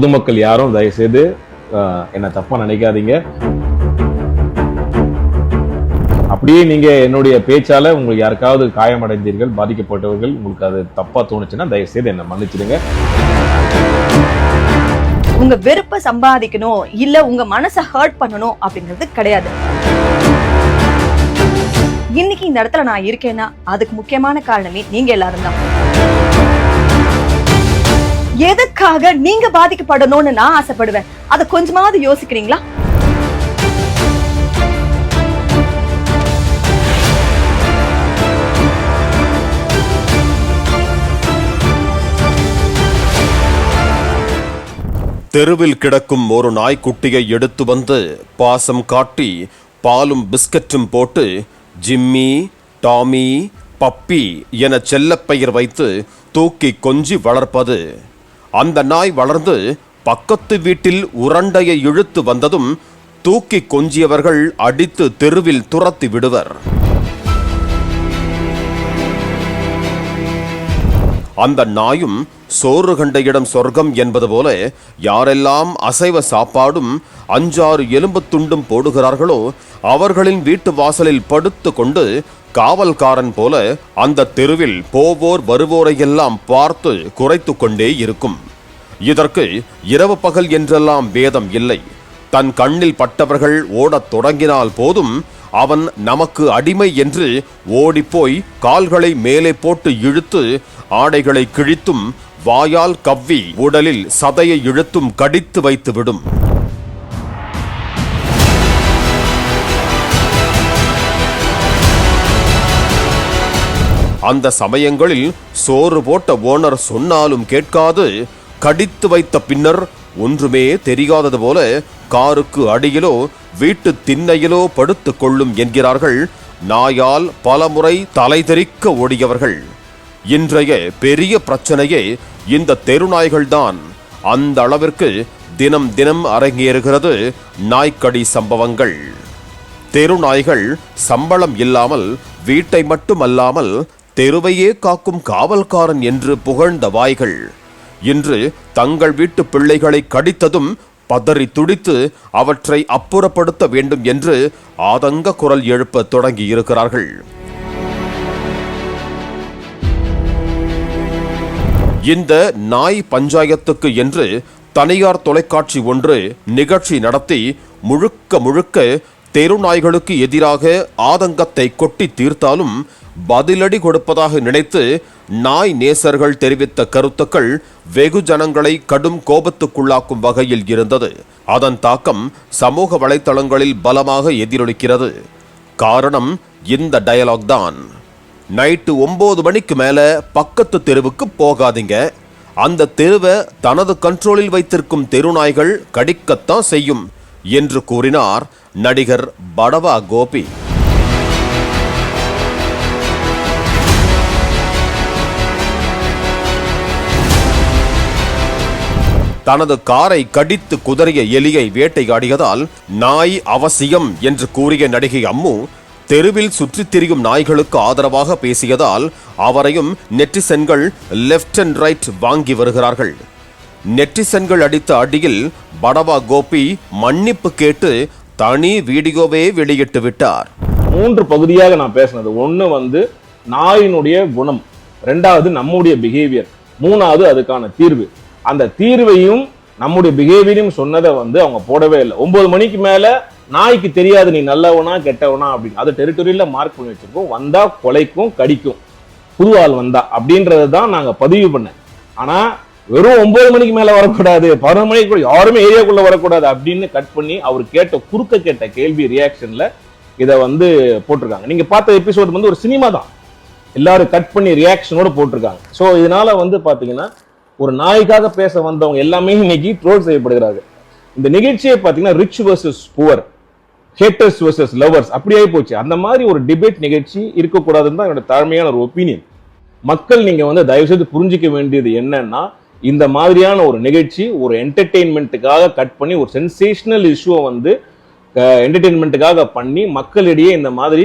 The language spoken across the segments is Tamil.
பொதுமக்கள் யாரும் தயவுசெய்து என்னை தப்பாக நினைக்காதீங்க. அப்படியே நீங்கள் என்னுடைய பேச்சால் உங்களுக்கு யாருக்காவது காயமடைந்தீர்கள் பாதிக்கப்பட்டவர்கள் உங்களுக்கு அது தப்பாக தோணுச்சுன்னா தயவுசெய்து என்னை மன்னிச்சிடுங்க. உங்க வெறுப்பை சம்பாதிக்கணும் இல்ல உங்க மனசை ஹர்ட் பண்ணணும் அப்படிங்கிறது கிடையாது. இன்னைக்கு இந்த இடத்துல நான் இருக்கேன்னா அதுக்கு முக்கியமான காரணமே நீங்க எல்லாரும் தான். எதுக்காக நீங்க பாதிக்கப்படணும்னு நான் ஆசைப்படுவேன். அதை கொஞ்சமாவது யோசிக்கிறீங்களா? தெருவில் கிடக்கும் ஒரு நாய்க்குட்டியை எடுத்து வந்து பாசம் காட்டி பாலும் பிஸ்கட்டும் போட்டு ஜிம்மி டாமி பப்பி என செல்லப்பெயர் வைத்து தூக்கி கொஞ்சி வளர்ப்பது அந்த நாய் வளர்ந்து பக்கத்து வீட்டில் உரண்டையை இழுத்து வந்ததும் தூக்கி கொஞ்சியவர்கள் அடித்து தெருவில் துரத்தி விடுவர். அந்த நாயும் சோறு கண்ட இடம் சொர்க்கம் என்பது போல யாரெல்லாம் அசைவ சாப்பாடும் அஞ்சாறு எலும்பு துண்டும் போடுகிறார்களோ அவர்களின் வீட்டு வாசலில் படுத்து கொண்டு காவல்காரன் போல அந்த தெருவில் போவோர் வருவோரையெல்லாம் பார்த்து குறைத்து கொண்டே இருக்கும். இதற்கு இரவு பகல் என்றெல்லாம் வேதம் இல்லை. தன் கண்ணில் பட்டவர்கள் ஓடத் தொடங்கினால் போதும் அவன் நமக்கு அடிமை என்று ஓடிப்போய் கால்களை மேலே போட்டு இழுத்து ஆடைகளை கிழித்தும் வாயால் கவ்வி உடலில் சதையை இழுத்தும் கடித்து வைத்துவிடும். அந்த சமயங்களில் சோறு போட்ட ஓனர் சொன்னாலும் கேட்காது. கடித்து வைத்த பின்னர் ஒன்றுமே தெரியாதது போல காருக்கு அடியிலோ வீட்டு திண்ணையிலோ படுத்துக் கொள்ளும் என்கிறார்கள். நாயால் பலமுறை தலைதெறிக்க ஓடியவர்கள். இன்றைய பெரிய பிரச்சனையே இந்த தெருநாய்கள்தான். அந்த அளவிற்கு தினம் தினம் அரங்கேறுகிறது நாய்க்கடி சம்பவங்கள். தெருநாய்கள் சம்பளம் இல்லாமல் வீட்டை மட்டுமல்லாமல் தெருவையே காக்கும் காவல்காரன் என்று புகழ்ந்த வாய்கள். இன்று தங்கள் வீட்டு பிள்ளைகளை கடித்ததும் பதறி துடித்து அவற்றை அப்புறப்படுத்த வேண்டும் என்று ஆதங்க குரல் எழுப்ப தொடங்கி இருக்கிறார்கள் இந்த நாய் பஞ்சாயத்துக்கு என்று தனியார் தொலைக்காட்சி ஒன்று நிகழ்ச்சி நடத்தி முழுக்க முழுக்க தெரு நாய்களுக்கு எதிராக ஆதங்கத்தை கொட்டி தீர்த்தாலும் பதிலடி கொடுப்பதாக நினைத்து நாய் நேசர்கள் தெரிவித்த கருத்துக்கள் வெகுஜனங்களை கடும் கோபத்துக்குள்ளாக்கும் வகையில் இருந்தது. அதன் தாக்கம் சமூக வலைத்தளங்களில் பலமாக எதிரொலிக்கிறது. காரணம் இந்த டயலாக் தான். நைட்டு ஒம்பது மணிக்கு மேலே பக்கத்து தெருவுக்கு போகாதீங்க. அந்த தெருவை தனது கண்ட்ரோலில் வைத்திருக்கும் தெருநாய்கள் கடிக்கத்தான் செய்யும் என்று கூறினார் நடிகர் படவா கோபி. தனது காரை கடித்து குதறிய எலியை வேட்டையாடியதால் நாய் அவசியம் என்று கூறிய நடிகை அம்மு தெருவில் சுற்றித் திரியும் நாய்களுக்கு ஆதரவாக பேசியதால் அவரையும் நெட்டிசன்கள் லெஃப்ட் அண்ட் ரைட் வாங்கி வருகிறார்கள். நெட்டிசன்கள் அடித்த அடியில் படவா கோபி மன்னிப்பு கேட்டு தனி வீடியோவே வெளியிட்டு விட்டார். மூன்று பகுதியாக நான் பேசினது. ஒன்று வந்து நாயினுடைய குணம் ரெண்டாவது நம்முடைய பிஹேவியர் மூணாவது அதுக்கான தீர்வு. அந்த தீர்வையும் நம்முடைய பிஹேவியரையும் சொன்னதை வந்து அவங்க போடவே இல்லை. ஒன்பது மணிக்கு மேல நாய்க்கு தெரியாது நீ நல்லவனா கெட்டவனா அப்படின்னு. அது டெரிட்டரியில மார்க் பண்ணி வச்சிருக்கோம். வந்தா கொலைக்கும் கடிக்கும். புது ஆள் வந்தா அப்படின்றது தான் நாங்க பதிவு பண்ணேன். ஆனா வெறும் ஒன்பது மணிக்கு மேல வரக்கூடாது பதினொரு மணிக்கு கூட யாருமே ஏரியாக்குள்ள வரக்கூடாது அப்படின்னு கட் பண்ணி அவர் கேட்ட குறுக்க கேட்ட கேள்வி ரியாக்ஷன்ல இதை வந்து போட்டிருக்காங்க. நீங்க பார்த்த எபிசோட் வந்து ஒரு சினிமா தான். எல்லாரும் கட் பண்ணி ரியாக்ஷனோட போட்டிருக்காங்க. ஸோ இதனால வந்து பாத்தீங்கன்னா ஒரு நாய்க்காக பேச வந்தவங்க எல்லாமே இன்னைக்கு ட்ரோல் செய்யப்படுகிறார்கள். இந்த நிகழ்ச்சியை பார்த்தீங்கன்னா rich versus poor haters versus lovers அப்படியே போச்சு. அந்த மாதிரி ஒரு டிபேட் நிகழ்ச்சி இருக்கக்கூடாதுன்னு தான் என்னோட தாழ்மையான ஒரு ஒப்பீனியன் மக்கள் நீங்கள் வந்து தயவு செய்து புரிஞ்சிக்க வேண்டியது என்னன்னா இந்த மாதிரியான ஒரு நிகழ்ச்சி ஒரு என்டர்டெயின்மெண்ட்டுக்காக கட் பண்ணி ஒரு சென்சேஷனல் இஷ்யூவை வந்து என்டர்டெயின்மெண்ட்டுக்காக பண்ணி மக்களிடையே இந்த மாதிரி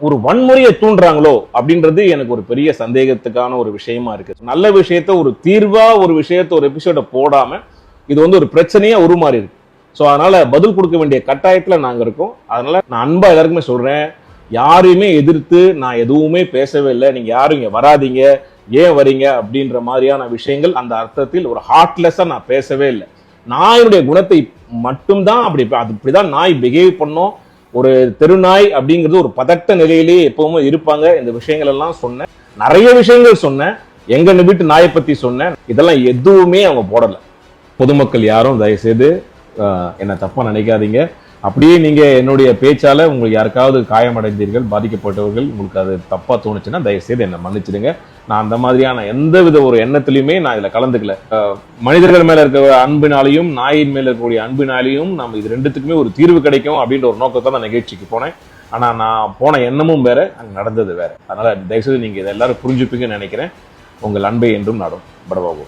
ஒரு வன்முறையை தூண்டுறாங்களோ அப்படின்றது எனக்கு ஒரு பெரிய சந்தேகத்துக்கான ஒரு விஷயமா இருக்கு. நல்ல விஷயத்த ஒரு தீர்வா ஒரு விஷயத்த ஒரு எபிசோட போடாம இது வந்து ஒரு பிரச்சனையா உருமாறி இருக்கு. ஸோ அதனால பதில் கொடுக்க வேண்டிய கட்டாயத்துல நாங்க இருக்கோம். அதனால நான் அன்பா எல்லாருக்குமே சொல்றேன். யாரையுமே எதிர்த்து நான் எதுவுமே பேசவே இல்லை. நீங்க யாரும் இங்க வராதீங்க. ஏன் வரீங்க? அப்படின்ற மாதிரியான விஷயங்கள் அந்த அர்த்தத்தில் ஒரு ஹார்ட்லெஸ்ஸா நான் பேசவே இல்லை. நாயினுடைய குணத்தை மட்டும்தான் அப்படி அது இப்படிதான் நாய் பிஹேவ் பண்ணோம். ஒரு தெருநாய் அப்படிங்கிறது ஒரு பதட்ட நிலையிலேயே எப்பவுமே இருப்பாங்க. இந்த விஷயங்கள் எல்லாம் சொன்னேன். நிறைய விஷயங்கள் சொன்னேன். எங்க வீட்டு நாயை பத்தி சொன்னேன். இதெல்லாம் எதுவுமே அவங்க போடல. பொதுமக்கள் யாரும் தயவுசெய்து ஆஹ், என்னை தப்பா நினைக்காதீங்க. அப்படியே நீங்க என்னுடைய பேச்சால உங்களுக்கு யாருக்காவது காயமடைந்தீர்கள் பாதிக்கப்பட்டவர்கள் உங்களுக்கு அது தப்பா தோணுச்சுன்னா தயவுசெய்து என்னை மன்னிச்சிடுங்க. நான் அந்த மாதிரியான எந்த வித ஒரு எண்ணத்திலையுமே நான் இதுல கலந்துக்கல. மனிதர்கள் மேல இருக்கிற அன்பினாலையும் நாயின் மேல இருக்கக்கூடிய அன்பினாலையும் நம்ம இது ரெண்டுத்துக்குமே ஒரு தீர்வு கிடைக்கும் அப்படின்ற ஒரு நோக்கத்தை நான் நிகழ்ச்சிக்கு போனேன். ஆனா நான் போன எண்ணமும் வேற அங்க நடந்தது வேற. அதனால தயவுசெய்து நீங்க இதை எல்லாரும் புரிஞ்சுப்பீங்கன்னு நினைக்கிறேன். உங்கள் அன்பை என்றும் நாடும். படபாபு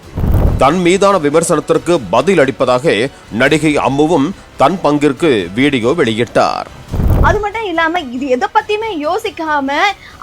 தன் மீதான விமர்சனத்திற்கு பதில் அளிப்பதாக நடிகை அம்முவும் தன் பங்கிற்கு வீடியோ வெளியிட்டார். அது மட்டும் இல்லாம இது எதை பத்தியுமே யோசிக்காம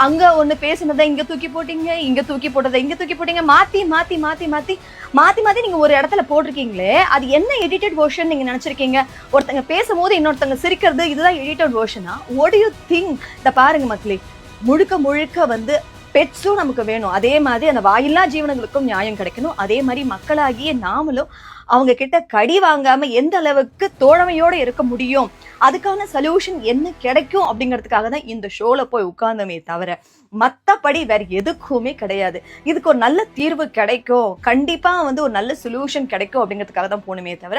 அங்க ஒண்ணு பேசுனதை இங்க தூக்கி போட்டீங்க இங்க தூக்கி போட்டதை இங்க தூக்கி போட்டீங்க மாத்தி மாத்தி மாத்தி மாத்தி மாத்தி மாத்தி நீங்க ஒரு இடத்துல போட்டிருக்கீங்களே அது என்ன எடிட்டட் வேர்ஷன் நீங்க நினைச்சிருக்கீங்க? ஒருத்தங்க பேசும்போது இன்னொருத்தங்க சிரிக்கிறது இதுதான் எடிட்டட் வேர்ஷனா ஒட் யூ திங்க் இத பாருங்க மக்களே முழுக்க முழுக்க வந்து பெட்ஸும் நமக்கு வேணும். அதே மாதிரி அந்த வாயில்லா ஜீவனங்களுக்கும் நியாயம் கிடைக்கணும். அதே மாதிரி மக்களாகிய நாமளும் அவங்க கிட்ட கடி வாங்காம எந்த அளவுக்கு தோழமையோட இருக்க முடியும்? அதுக்கான சொல்யூஷன் என்ன கிடைக்கும் அப்படிங்கிறதுக்காக தான் இந்த ஷோல போய் உட்கார்ந்தமே தவிர மத்தபடி வேற எதுக்குமே கிடையாது. இதுக்கு ஒரு நல்ல தீர்வு கிடைக்கும். கண்டிப்பா வந்து ஒரு நல்ல சொல்யூஷன் கிடைக்கும் அப்படிங்கிறதுக்காக தான் போகணுமே தவிர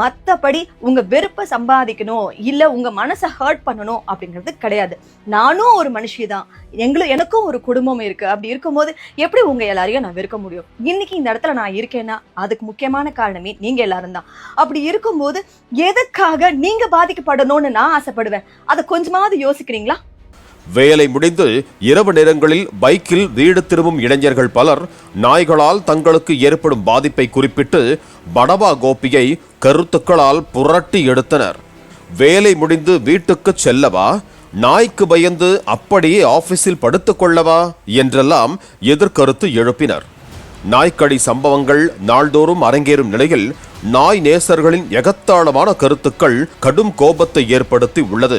மத்தபடி உங்க வெறுப்பை சம்பாதிக்கணும் இல்ல உங்க மனசை ஹர்ட் பண்ணணும் அப்படிங்கிறது கிடையாது. நானும் ஒரு மனுஷி தான். எங்களும் எனக்கும் ஒரு குடும்பம் இருக்கு. அப்படி இருக்கும்போது எப்படி உங்க எல்லாரையும் நான் வெறுக்க முடியும்? இன்னைக்கு இந்த இடத்துல நான் இருக்கேன்னா அதுக்கு முக்கியமான காரணமே நீங்க எல்லாரும் தான். அப்படி இருக்கும்போது எதுக்காக நீங்க பாதிக்கப்படணும்னு நான் ஆசைப்படுவேன். அதை கொஞ்சமாவது யோசிக்கிறீங்களா? வேலை முடிந்து இரவு நேரங்களில் பைக்கில் வீடு திரும்பும் இளைஞர்கள் பலர் நாய்களால் தங்களுக்கு ஏற்படும் பாதிப்பை குறிப்பிட்டு படவா கோபியை கருத்துக்களால் புரட்டி எடுத்தனர். வேலை முடிந்து வீட்டுக்கு செல்லவா? நாய்க்கு பயந்து அப்படியே ஆபீஸில் படுத்துக்கொள்ளவா என்றெல்லாம் எதிர்கருத்து எழுப்பினர். நாய்க்கடி சம்பவங்கள் நாள்தோறும் அரங்கேறும் நிலையில் நாய் நேசர்களின் எகத்தாளமான கருத்துக்கள் கடும் கோபத்தை ஏற்படுத்தி உள்ளது.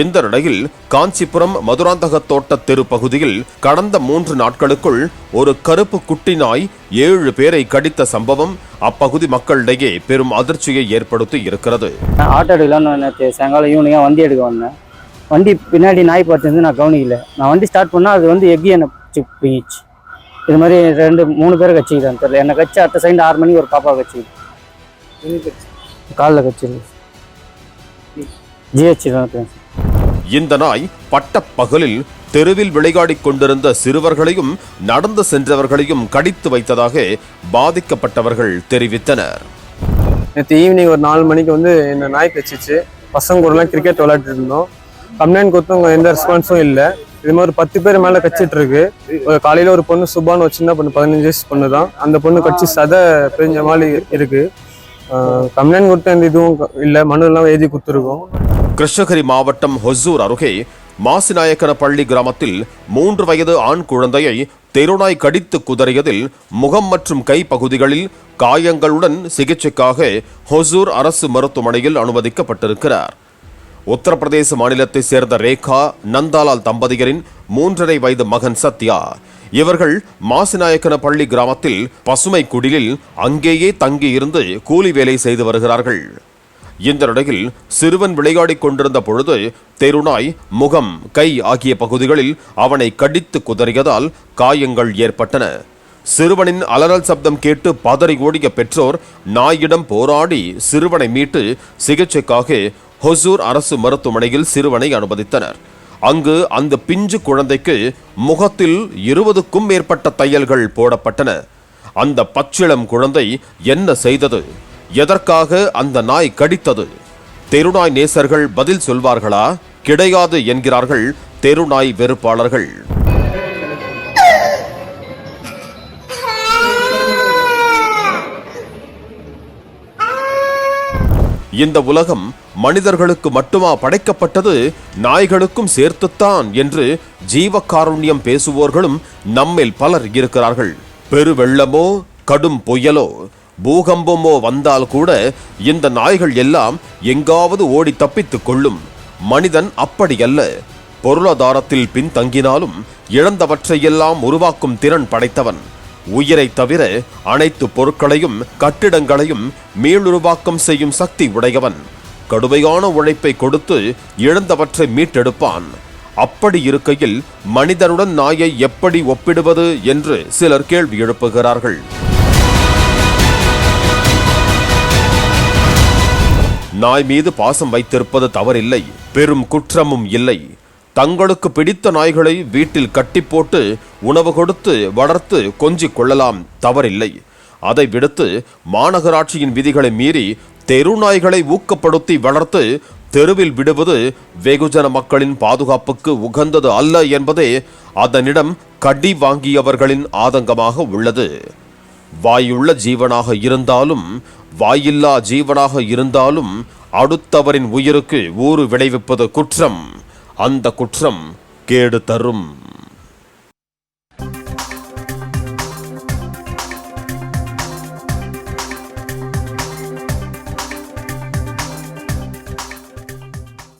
இந்த நிலையில் காஞ்சிபுரம் மதுராந்தக தோட்ட தெரு பகுதியில் கடந்த மூன்று நாட்களுக்குள் ஒரு கருப்பு குட்டி நாய் ஏழு பேரை கடித்த சம்பவம் அப்பகுதி மக்களிடையே பெரும் அதிர்ச்சியை ஏற்படுத்தி இருக்கிறது. நான் ஆட்டோ எடுக்கலான்னு நேற்று சாயங்காலம் ஈவினிங்காக வண்டி எடுக்க வந்தேன். வண்டி பின்னாடி நாய் பார்த்துருந்து நான் கவனிக்கல. நான் வண்டி ஸ்டார்ட் பண்ணால் அது வந்து எக்கி என்னை பிடிச்சி இது மாதிரி ரெண்டு மூணு பேரை கட்சிக்கிட்டான்னு தெரியல என்னை கட்சி அடுத்த சைடு ஆறு மணிக்கு ஒரு பாப்பா கட்சி? காலில் கட்சி ஜிஹெச் தான் இந்த நாய் பட்ட பகலில் தெருவில் விளையாடிக் கொண்டிருந்த சிறுவர்களையும் நடந்து சென்றவர்களையும் கடித்து வைத்ததாக பாதிக்கப்பட்டவர்கள் தெரிவித்தனர். நேற்று ஈவினிங் ஒரு நாலு மணிக்கு வந்து என்ன நாய் கச்சிச்சு பசங்க கூடலாம் கிரிக்கெட் விளையாட்டு இருந்தோம். கம்ப்ளைண்ட் கொடுத்தவங்க எந்த ரெஸ்பான்ஸும் இல்லை. இது மாதிரி ஒரு பத்து பேர் மேலே கச்சிட்டு இருக்கு ஒரு காலையில் ஒரு பொண்ணு சுபான்னு ஒரு சின்ன பொண்ணு பதினஞ்சு வயசு பொண்ணு தான் அந்த பொண்ணு கட்சி சதை பிரிஞ்ச மாதிரி இருக்கு. கம்ப்ளைண்ட் கொடுத்த எந்த இதுவும் இல்லை. மனு எல்லாம் எழுதி கொடுத்துருக்கோம். கிருஷ்ணகிரி மாவட்டம் ஹொசூர் அருகே மாசிநாயக்கனப்பள்ளி கிராமத்தில் மூன்று வயது ஆண் குழந்தையை தெருநாய் கடித்து குதறியதில் முகம் மற்றும் கை பகுதிகளில் காயங்களுடன் சிகிச்சைக்காக ஹொசூர் அரசு மருத்துவமனையில் அனுமதிக்கப்பட்டிருக்கிறார். உத்தரப்பிரதேச மாநிலத்தை சேர்ந்த ரேகா நந்தாலால் தம்பதியரின் மூன்றரை வயது மகன் சத்யா. இவர்கள் மாசிநாயக்கன பள்ளி கிராமத்தில் பசுமை குடிலில் அங்கேயே தங்கியிருந்து கூலி வேலை செய்து வருகிறார்கள். இந்த நிலையில் சிறுவன் விளையாடிக் கொண்டிருந்த பொழுது தெருநாய் முகம் கை ஆகிய பகுதிகளில் அவனை கடித்து குதறியதால் காயங்கள் ஏற்பட்டன. சிறுவனின் அலறல் சப்தம் கேட்டு பதறி ஓடிய பெற்றோர் நாயிடம் போராடி சிறுவனை மீட்டு சிகிச்சைக்காக ஹொசூர் அரசு மருத்துவமனையில் சிறுவனை அனுமதித்தனர். அங்கு அந்த பிஞ்சு குழந்தைக்கு முகத்தில் இருபதுக்கும் மேற்பட்ட தையல்கள் போடப்பட்டன. அந்த பச்சிளம் குழந்தை என்ன செய்தது? எதற்காக அந்த நாய் கடித்தது? தெருநாய் நேசர்கள் பதில் சொல்வார்களா? கிடையாது என்கிறார்கள் தெருநாய் வெறுப்பாளர்கள். இந்த உலகம் மனிதர்களுக்கு மட்டுமா படைக்கப்பட்டது? நாய்களுக்கும் சேர்த்துத்தான் என்று ஜீவகாருண்யம் பேசுவோர்களும் நம்மில் பலர் இருக்கிறார்கள். பெருவெள்ளமோ கடும் புயலோ பூகம்பமோ வந்தால் கூட இந்த நாய்கள் எல்லாம் எங்காவது ஓடி தப்பித்துக் கொள்ளும். மனிதன் அப்படியல்ல. பொருளாதாரத்தில் பின்தங்கினாலும் இழந்தவற்றையெல்லாம் உருவாக்கும் திறன் படைத்தவன். உயிரை தவிர அனைத்து பொருட்களையும் கட்டிடங்களையும் மீளுருவாக்கம் செய்யும் சக்தி உடையவன். கடுமையான உழைப்பை கொடுத்து இழந்தவற்றை மீட்டெடுப்பான். அப்படி இருக்கையில் மனிதனுடன் நாயை எப்படி ஒப்பிடுவது என்று சிலர் கேள்வி எழுப்புகிறார்கள். நாய் மீது பாசம் வைத்திருப்பது தவறில்லை பெரும் குற்றமும் இல்லை. தங்களுக்கு பிடித்த நாய்களை வீட்டில் கட்டி போட்டு உணவு கொடுத்து வளர்த்து கொஞ்சிக் கொள்ளலாம். தவறில்லை. அதை விடுத்து மாநகராட்சியின் விதிகளை மீறி தெரு நாய்களை ஊக்கப்படுத்தி வளர்த்து தெருவில் விடுவது வெகுஜன மக்களின் பாதுகாப்புக்கு உகந்தது அல்ல என்பதே அதனிடம் கடி வாங்கியவர்களின் ஆதங்கமாக உள்ளது. வாயுள்ள ஜீவனாக இருந்தாலும் வாயில்லா ஜீவனாக இருந்தாலும் அடுத்தவரின் உயிருக்கு ஊறு விளைவிப்பது குற்றம். அந்த குற்றம் கேடு தரும்.